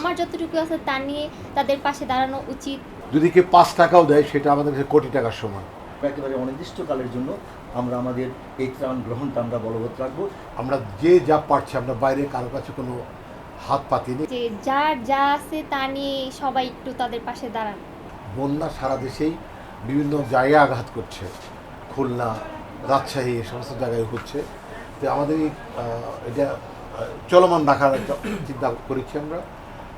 আমার যতটুকু আছে তা নিয়ে তাদের পাশে দাঁড়ানো উচিত। যদি কেউ পাঁচ টাকাও দেয় সেটা আমাদের কাছে কোটি টাকার সমান। একেবারে অনির্দিষ্টকালের জন্য আমরা আমাদের এই ত্রাণ গ্রহণটা আমরা বলবৎ রাখব। আমরা যে যা পারছি আমরা বাইরে কারও কাছে কোনো হাত পাতিনি যে যার যা আছে তা নিয়ে সবাই একটু তাদের পাশে দাঁড়ান। বন্যা সারা দেশেই বিভিন্ন জায়গায় আঘাত করছে। খুলনা রাজশাহী এই সমস্ত জায়গায় হচ্ছে। তো আমাদের এটা চলমান রাখার চিন্তা করেছি আমরা।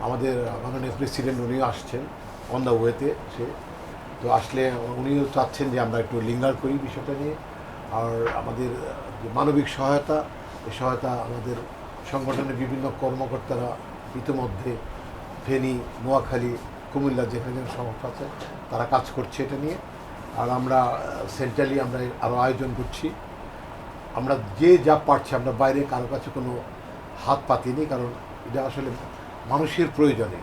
আমাদের মাননীয় প্রেসিডেন্ট উনিও আসছেন অন দ্য ওয়েতে সে। তো আসলে উনিও চাচ্ছেন যে আমরা একটু লিঙ্গার করি বিষয়টা নিয়ে। আর আমাদের যে মানবিক সহায়তা এই সহায়তা আমাদের সংগঠনের বিভিন্ন কর্মকর্তারা ইতিমধ্যে ফেনী, নোয়াখালী, কুমিল্লা যেখানে যেখানে সমস্যা আছে, তারা কাজ করছে এটা নিয়ে। আর আমরা সেন্ট্রালি আমরা আরও আয়োজন করছি। আমরা যে যা পারছি, আমরা বাইরে কারও কাছে কোনো হাত পাতিনি, কারণ এটা আসলে মানুষের প্রয়োজনে,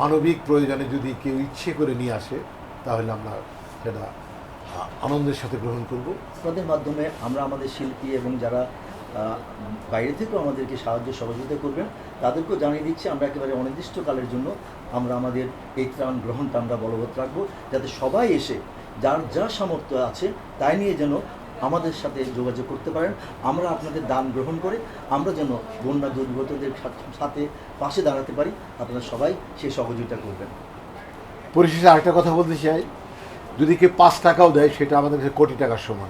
মানবিক প্রয়োজনে যদি কেউ ইচ্ছে করে নিয়ে আসে, তাহলে আমরা সেটা আনন্দের সাথে গ্রহণ করব। তাদের মাধ্যমে আমরা আমাদের শিল্পী এবং যারা বাইরে থেকেও আমাদেরকে সাহায্য সহযোগিতা করবেন, তাদেরকেও জানিয়ে দিচ্ছি আমরা একেবারে অনির্দিষ্টকালের জন্য আমরা আমাদের এই ত্রাণ গ্রহণটা আমরা বলবৎ রাখব, যাতে সবাই এসে, যার যা সামর্থ্য আছে, তাই নিয়ে যেন আমাদের সাথে যোগাযোগ করতে পারেন। আমরা আপনাদের দান গ্রহণ করে আমরা যেন বন্যা দুর্গতদের সাথে- পাশে দাঁড়াতে পারি। আপনারা সবাই সেই সহযোগিতা করবেন। পরিশেষে আরেকটা কথা বলতে চাই। যদি কেউ পাঁচ টাকাও দেয়, সেটা আমাদের কাছে কোটি টাকার সমান।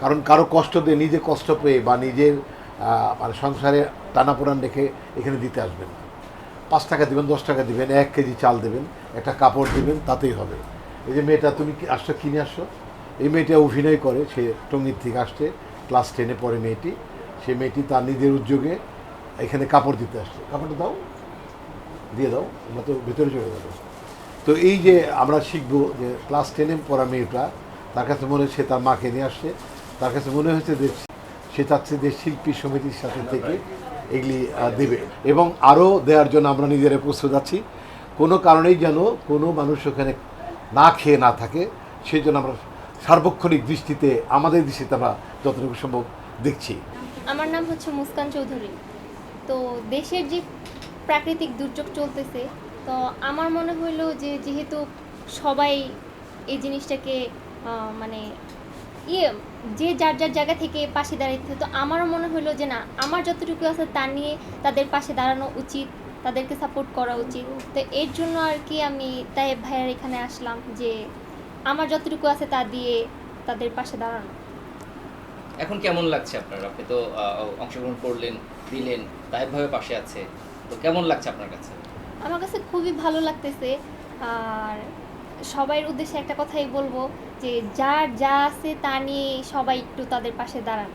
কারণ কারও কষ্ট দিয়ে নিজে কষ্ট পেয়ে বা নিজের মানে সংসারে টানাপোড়ান রেখে এখানে দিতে আসবেন পাঁচ টাকা দেবেন, দশ টাকা দেবেন, এক কেজি চাল দেবেন, একটা কাপড় দেবেন, তাতেই হবে। এই যে মেয়েটা, তুমি আসছো? কিনে আসছো? এই মেয়েটা অভিনয় করে, সে টঙ্গির থেকে আসছে ক্লাস টেনে পড়ে মেয়েটি। সে মেয়েটি তার নিজের উদ্যোগে এখানে কাপড় দিতে আসছে। কাপড়টা দাও, দিয়ে দাও, আমরা তো ভেতরে চলে যাব। তো এই যে আমরা শিখব যে ক্লাস টেনে পড়া মেয়েটা, তার কাছে মনে হচ্ছে তার মাকে নিয়ে আসছে। তার কাছে মনে হচ্ছে যে সে চাচ্ছে যে শিল্পী সমিতির সাথে থেকে এগুলি দেবে। এবং আরও দেওয়ার জন্য আমরা নিজেরা প্রস্তুত আছি। কোনো কারণেই যেন কোনো মানুষ ওখানে না খেয়ে না থাকে, সেই জন্য আমরা সার্বক্ষণিক দৃষ্টিতে আমাদের দৃষ্টিতে আমরা যতটুকু সম্ভব দেখছি। আমার নাম হচ্ছে মুস্কান চৌধুরী। তো দেশের যে প্রাকৃতিক দুর্যোগ চলতেছে, তো আমার মনে হইল যে যেহেতু সবাই এই জিনিসটাকে মানে ইয়ে যে যার যার জায়গা থেকে পাশে দাঁড়াইতে তো আমারও মনে হলো যে না, আমার যতটুকু আছে তা নিয়ে তাদের পাশে দাঁড়ানো উচিত, তাদেরকে সাপোর্ট করা উচিত। তো এর জন্য আর কি আমি তাই ভাইয়ার এখানে আসলাম যে আমার যতটুকু আছে তা দিয়ে তাদের পাশে দাঁড়ানো। এখন কেমন লাগছে আপনার? আপনি তো অংশগ্রহণ করলেন দিলেন দায়ভাবে পাশে আছে। তো কেমন লাগছে আপনার কাছে? আমার কাছে খুবই ভালো লাগতেছে। আর সবাইয়ের উদ্দেশ্যে একটা কথাই বলব যে যার যা আছে তা নিয়ে সবাই একটু তাদের পাশে দাঁড়ান।